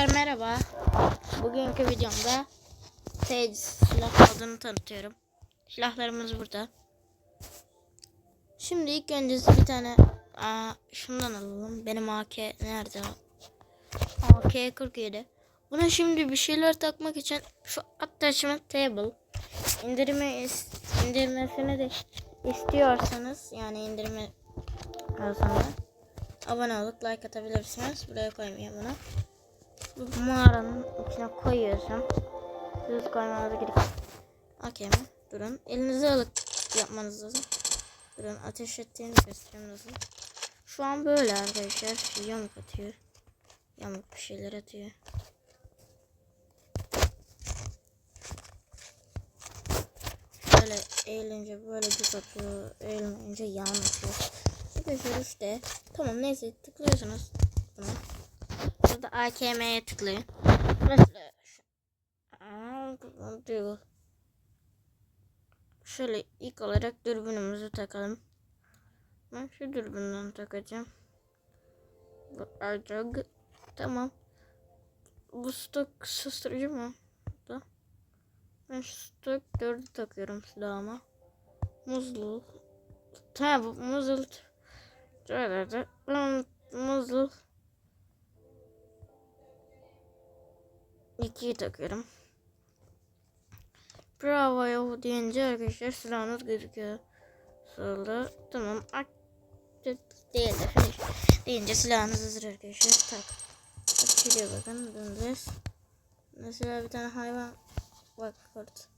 Merhaba. Bugünkü videomda Sage silah adını tanıtıyorum. Silahlarımız burada. Şimdi ilk öncesi bir tane aa, şundan alalım. Benim AK nerede? AK 47. Buna şimdi bir şeyler takmak için şu attachment table indirme indirmesini de istiyorsanız yani indirme konusunda abone olup like atabilirsiniz. Buraya koymayayım bunu. Mağaranın içine koyuyorsun. Düz koymanıza gerek yok. Okey mi? Durun. Elinizi alıp yapmanız lazım. Durun. Ateş ettiğini göstereyim nasıl. Şu an böyle arkadaşlar. Yamuk atıyor. Yamuk bir şeyler atıyor. Böyle eğilince böyle düz atıyor. Eğilmeyince yan atıyor. Arkadaşlar işte. Tamam neyse tıklıyorsunuz. Buna. Burada AKM'ye tıklayın. Mesela şu-. Şöyle ilk olarak dürbünümüzü takalım. Ben şu dürbünden takacağım. Bu acag. Tamam. Bu stok susturucu mu? Da. Ben şu stok 4'ü takıyorum silahıma. Muzlu. Ha bu muzlu. Şöyle de. Muzlu. 2'yi takıyorum. Bravo yahu deyince arkadaşlar silahınız gözüküyor. Solda tamam değil de deyince silahınız hazır arkadaşlar. Tak. Bak bakın dümdüz. Mesela bir tane hayvan bak kurt.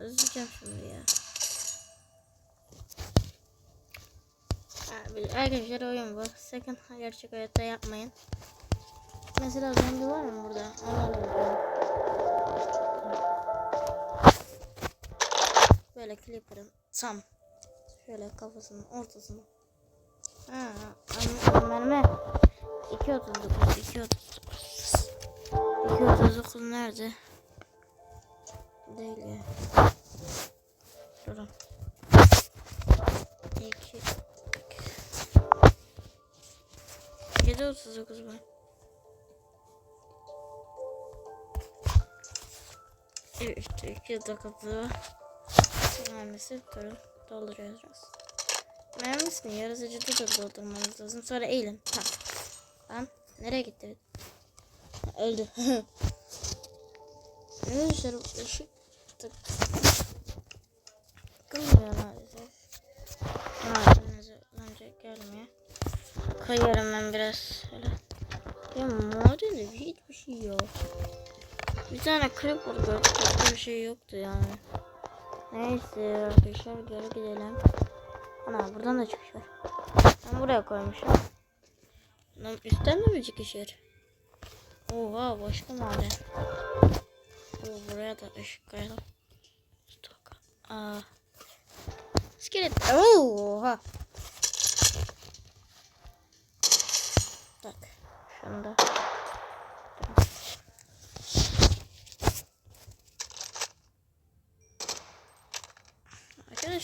Üzüleceğim şimdi ya. Abi, Arkadaşlar oyun bu. Sakın gerçek hayatta yapmayın. Mesela zombi var mı burada? Böyle clipper'ın tam şöyle kafasının ortasına. Ha, mermi. 2.39 2.39 2.39 nerede? Değil ya. Durun. 2 7.39 var. İşte iki dakikada mermisi dolduruyoruz. Mermisini yarısıcıda da doldurmanız lazım. Sonra eğilin. Tak. Lan nereye gitti? Ha, Öldü. Arkadaşlar ışık tık. Kılmıyor maalesef. Malzemenizi önce gelmiyor. Koyuyorum ben biraz şöyle. Ya madende hiçbir şey yok. Bir tane creeper gördük. Başka bir şey yoktu yani. Neyse arkadaşlar geri gidelim. Ana buradan da çıkış var. Ben buraya koymuşum. Lan üstten de mi çıkış var? Oha başka maden. Oo, buraya da ışık koyalım. Stok. Aa. İskelet. Oha. Tak. Şunu da.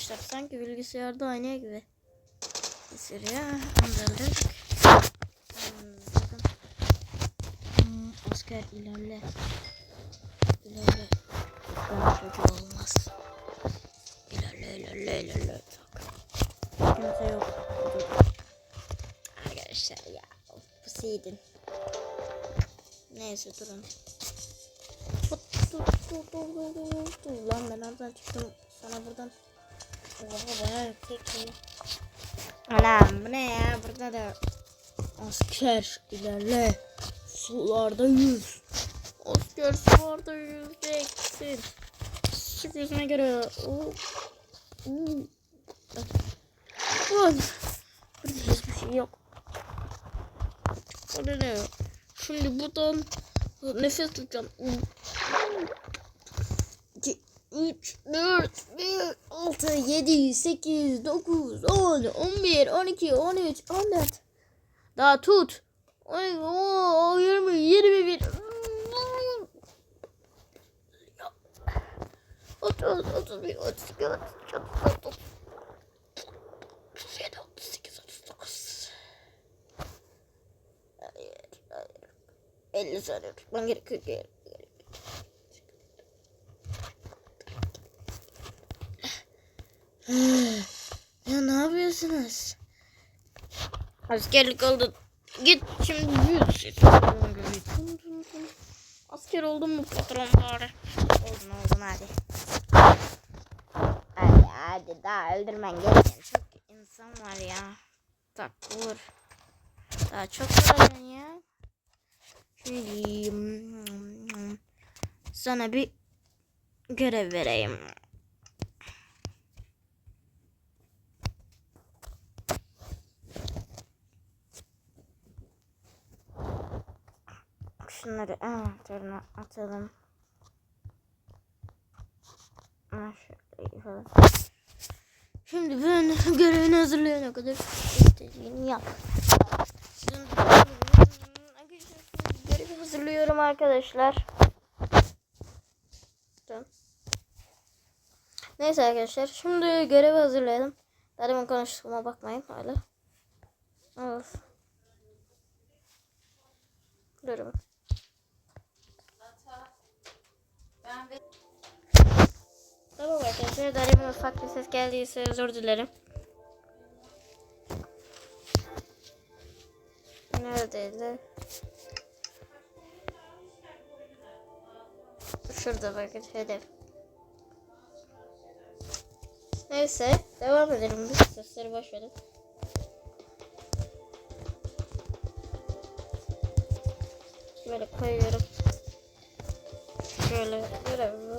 Arkadaşlar sanki bilgisayarda oynuyor gibi. Sürüyor. Andırdık. Hmm, asker ilerle. İlerle. Ben çocuğu olmaz. İlerle ilerle ilerle. Tak. Kimse yok. Arkadaşlar ya. Seydin. Neyse durun. Lan ben nereden çıktım? Sana buradan Oha şey. Anam bu ne ya burada da Asker ilerle Sularda yüz Asker sularda yüzeceksin Çık yüzüne göre Oo. Oo. Burada hiçbir şey yok Burada ne Şimdi buradan nefes tutacağım 2, 3, 4, 1, 6, 7, 8, 9, 10, 11, 12, 13, 14. Daha tut. 12, o, 20, 21. 30, 31, 32, 33, 34, 37, 38, 39. Hayır, hayır. 50 saniye tutman gerekiyor. ki. ya ne yapıyorsunuz? Askerlik oldu. Git şimdi. Asker oldun mu patron bari? Oldun oldun hadi. Hadi hadi daha öldürmen gereken çok insan var ya. Tak vur. Daha çok var ya. Şimdi sana bir görev vereyim. Şunları anahtarına atalım. Şöyle yapalım. Şimdi ben görevini hazırlayana kadar istediğini yap. Görevi hazırlıyorum arkadaşlar. Neyse arkadaşlar şimdi görevi hazırlayalım. Daha demin konuştuğuma bakmayın hala. Of. Durun. Daha demin ufak bir ses geldiyse özür dilerim. Neredeydi? Şurada bakın hedef. Neyse devam edelim biz sesleri boş verin. Böyle koyuyorum. Şöyle görev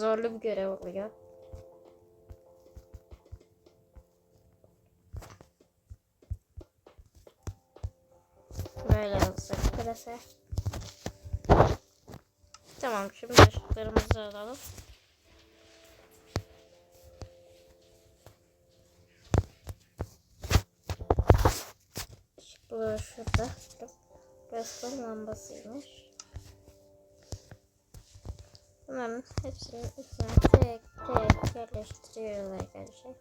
Zorlu bir görev oluyor. Böyle olacak burası. Tamam şimdi ışıklarımızı alalım. Bu şurada. Resmen lambasıymış. Bunların hepsini içine tek tek yerleştiriyoruz arkadaşlar.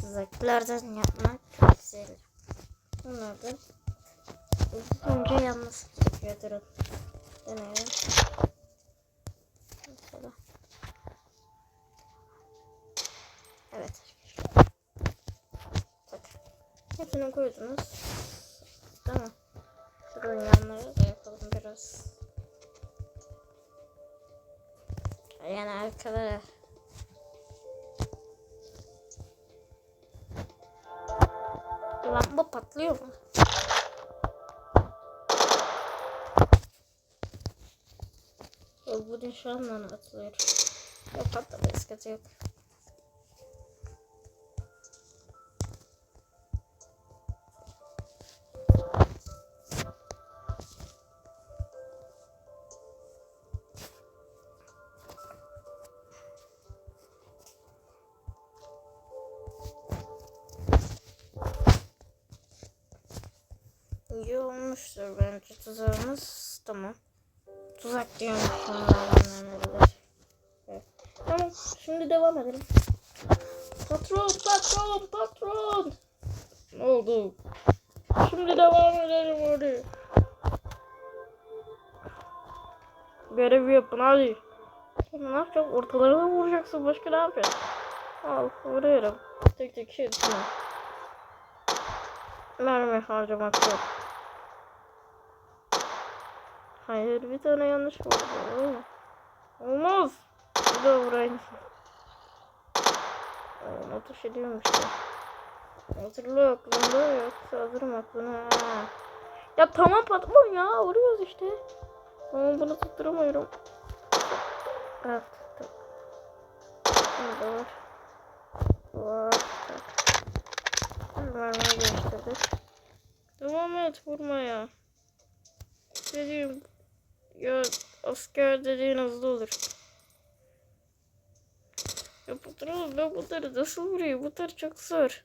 Tuzaklardan yapmak çok güzel. Bunları da önce yalnız tutuyor durun. Deneyelim. Evet. Tak. Hepsini koydunuz. Tamam. Durun yanları da yapalım biraz. Yani arkalara. Lamba patlıyor mu? Yok bu nişanla atılıyor. Yok patladı sıkıntı. İyi olmuştur bence tuzağımız. Tamam. Tuzak diyorum. Evet. Tamam şimdi devam edelim. Patron patron patron. Ne oldu? Şimdi devam edelim hadi. Görevi yapın hadi. Ne yapacağım? Ortalarına vuracaksın. Başka ne yapacaksın? Al vuruyorum. Tek tek şey düşün. Mermi harcamak yok. Hayır bir tane yanlış oldu. Olmaz. Bir daha vurayım. Oğlum ateş ediyormuş ya. Hatırla aklımda yoksa hazırım aklına. Ha. Ya tamam patron ya vuruyoruz işte. Ama bunu tutturamıyorum. Evet tuttum. Burada var. mermini değiştirdik. Devam et vurmaya. Dediğim ya asker dediğin hızlı olur. Ya bu ben bunları nasıl vurayım? Bunlar çok zor.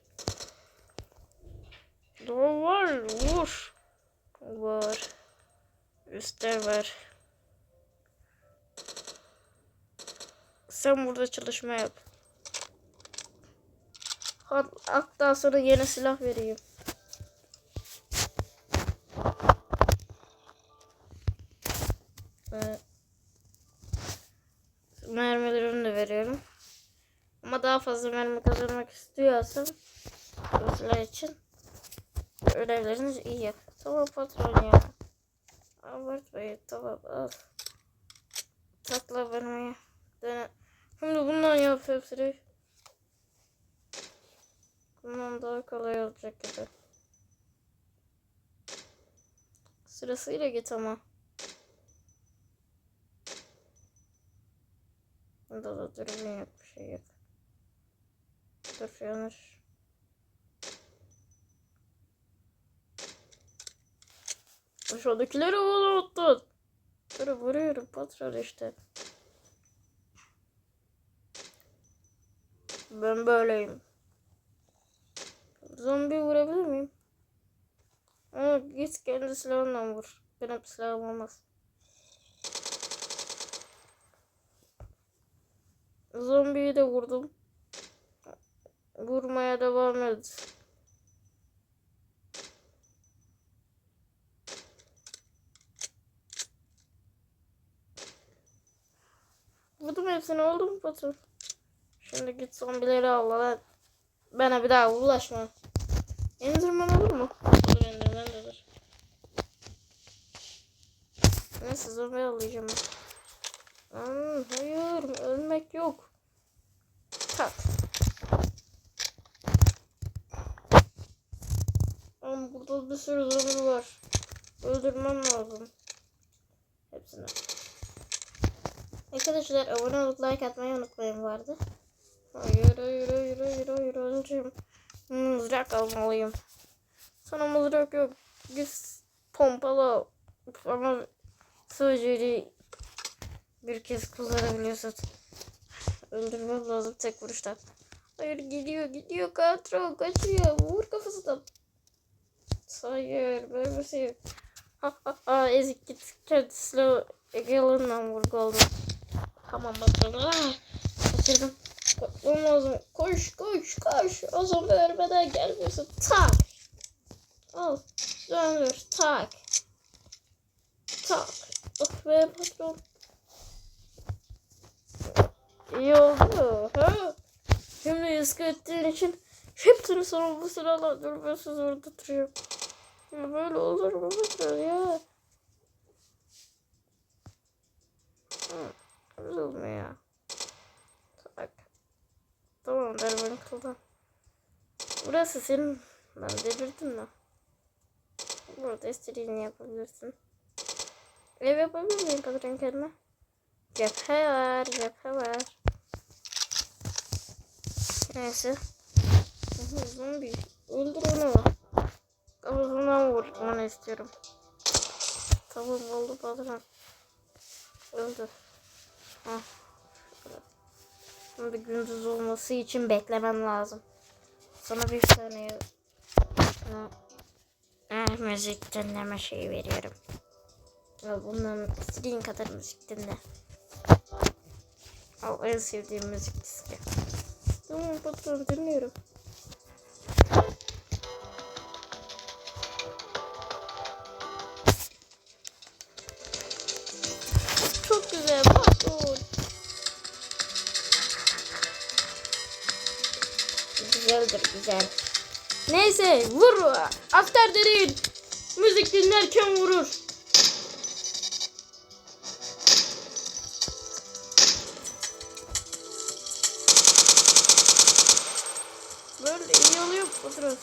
Daha var vur. Var. Üste var. Sen burada çalışma yap. Hat- Hatta sana yeni silah vereyim. Ee, mermilerini de veriyorum. Ama daha fazla mermi kazanmak istiyorsan silah için ödevleriniz iyi yap. Tamam patron ya. Abartmayın tamam al. Takla vermeye. Dene. Şimdi bundan yap hepsini. Bundan daha kolay olacak gibi. Sırasıyla git ama. Bunda da dürbün yok bir şey yok. Dur yanlış. Aşağıdakileri unuttun. Dur vuruyorum patron işte. Ben böyleyim. Zombi vurabilir miyim? Ama git kendi silahınla vur. Benim silahım olmaz. Zombiyi de vurdum. Vurmaya devam et. Vurdum hepsini oldu mu patron? Şimdi git zombileri al lan. Bana bir daha ulaşma. Enderman olur mu? Olur Enderman de olur. Neyse zombi alacağım. Hmm, hayır ölmek yok. Tak. Ama burada bir sürü zombi var. Öldürmem lazım. Hepsini. Arkadaşlar abone olup like atmayı unutmayın vardı. Hayır hayır hayır hayır hayır öleceğim. Mızrak almalıyım. Sana mızrak yok. Git pompala. Ama sadece bir kez kullanabiliyorsun. Öldürmem lazım tek vuruştan. Hayır gidiyor gidiyor katron kaçıyor. Vur kafasına. Hayır böyle bir şey yok. Ha ha ha ezik git kendisine Egelin'den vur golden. Tamam patron. Ah, kaçırdım. Koşmam lazım. Koş koş koş. O zaman ölmeden gelmiyorsun. Tak. Al. Döndür. Tak. Tak. Oh be patron. İyi oldu. Ha? Şimdi risk ettiğin için hepsini sana bu sırada dürbünsüz orada duruyor. Ya böyle olur mu patron ya? Üzülme ya. Tak. Tamam ver beni kıldan. Burası senin. Ben delirdim mi? Burada istediğini yapabilirsin. Ev yapabilir miyim patron kendime? Cephe var, cephe var. Neyse. Aha, Zombi. Öldür onu. Kafasından vurmanı istiyorum. Tamam oldu patron. Öldü. Hah. Şimdi gündüz olması için beklemem lazım. Sana bir saniye sana eh, müzik dinleme şeyi veriyorum. Bundan istediğin kadar müzik dinle. Al en sevdiğim müzik diski. Tamam patron dinliyorum. Çok güzel patron. Güzeldir güzel. Neyse vur. Asker derin. Müzik dinlerken vurur. Patron.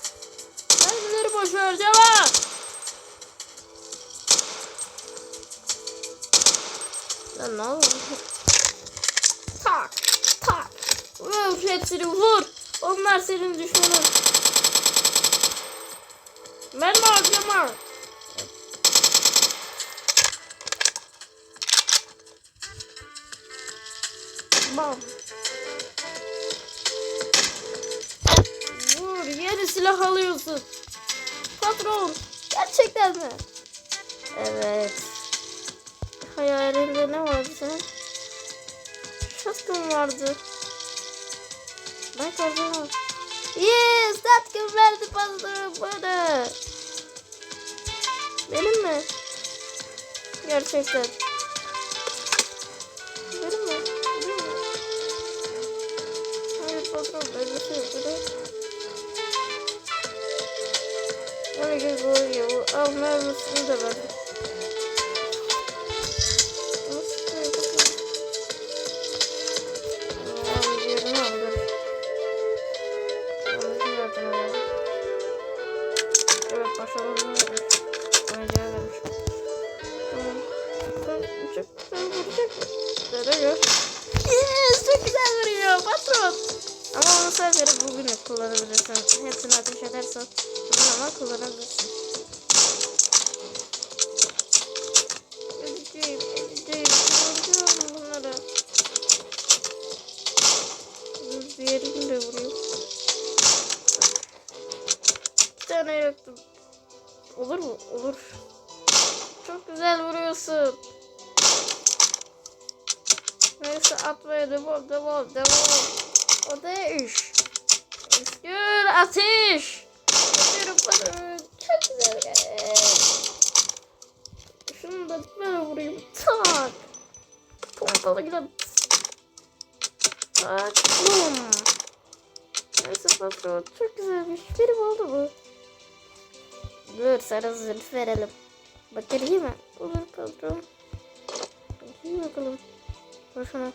Mermileri boş ver cevap. Lan ne oluyor? Tak tak. Vur hepsini vur. Onlar senin düşmanın. Ben de harcama. Bam. Silah alıyorsun. Patron gerçekten mi? Evet. Hayalinde ne vardı senin? Shotgun vardı. Ben kazandım. Yes, Shotgun verdi patron bana. Benim mi? Gerçekten. Benim mi? Benim mi? Hayır patron ben bir şey yapıyorum. Herkes oluyor. Al mermisini de verdim. Olur mu? Olur. Çok güzel vuruyorsun. Neyse atmaya devam devam devam. O da iş. Üstün ateş. Atıyorum. Çok güzel. Şunu da böyle vurayım. Tak. Pompalı gidip. Tak. Bum. Neyse patron. Çok güzelmiş. Benim oldu bu. Dur sana zırh verelim. İyi mi? Olur patron. İyi bakalım. Boşuna.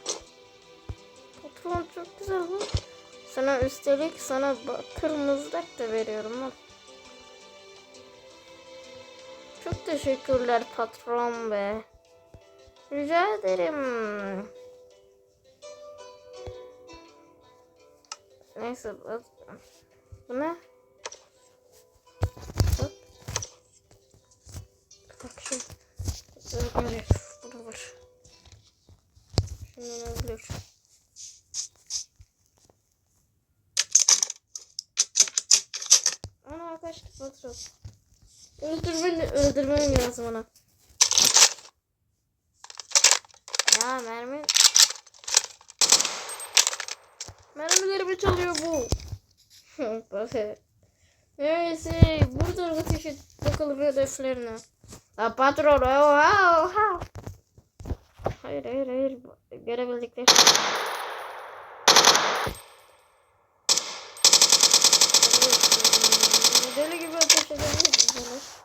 Patron çok güzel bu. Sana üstelik sana bakır mızrak da veriyorum bak. Çok teşekkürler patron be. Rica ederim. Neyse. Bu ne? Bak. Dur böyle. Burada var. Şimdi ne biliyor? Ana kaçtı patron. Öldürmeni, öldürmem lazım ona. Ya mermi... Mermilerimi çalıyor bu. Bakın. Neyse buradan ateş et bakalım hedeflerine. La patron oha oha. Hayır hayır hayır görebildikleri. Deli gibi ateş edebiliriz.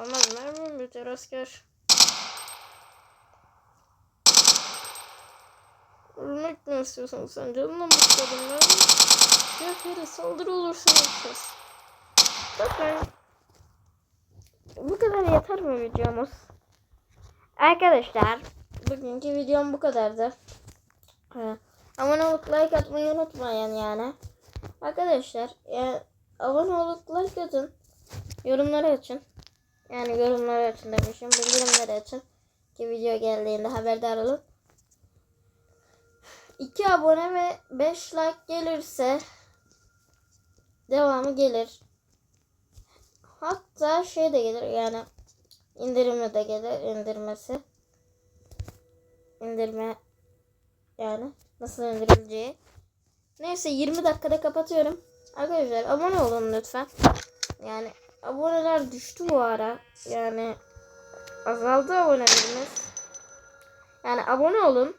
Olmaz mermim biter asker. Ölmek mi istiyorsun sen? Canına mı istedin ben? Yok hayır saldırı olursa yapacağız. Bakın. Bu kadar yeter mi videomuz? Arkadaşlar bugünkü videom bu kadardı. Ee, abone olup like atmayı unutmayın yani. Arkadaşlar yani abone olup like atın. Yorumları açın. Yani yorumları açın demişim. Bildirimleri açın. Ki video geldiğinde haberdar olun. 2 abone ve 5 like gelirse devamı gelir. Hatta şey de gelir yani indirimi de gelir indirmesi. İndirme yani nasıl indirileceği. Neyse 20 dakikada kapatıyorum. Arkadaşlar abone olun lütfen. Yani aboneler düştü bu ara. Yani azaldı abonelerimiz. Yani abone olun.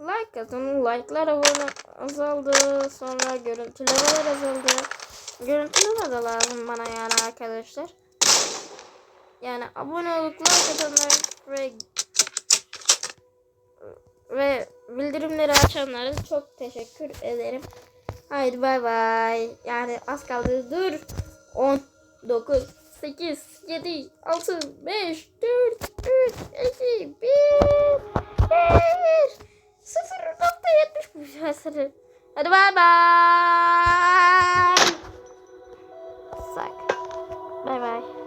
Like atın. Like'lar abone azaldı. Sonra görüntülemeler azaldı. Görüntüleme de lazım bana yani arkadaşlar. Yani abone olup like ve ve bildirimleri açanlara çok teşekkür ederim. Haydi bay bay. Yani az kaldı. Dur. 10, 9, 8, 7, 6, 5, 4, 3, 2, 1, 1. 0.70 Hadi bay bay. Pısak. Bay bay.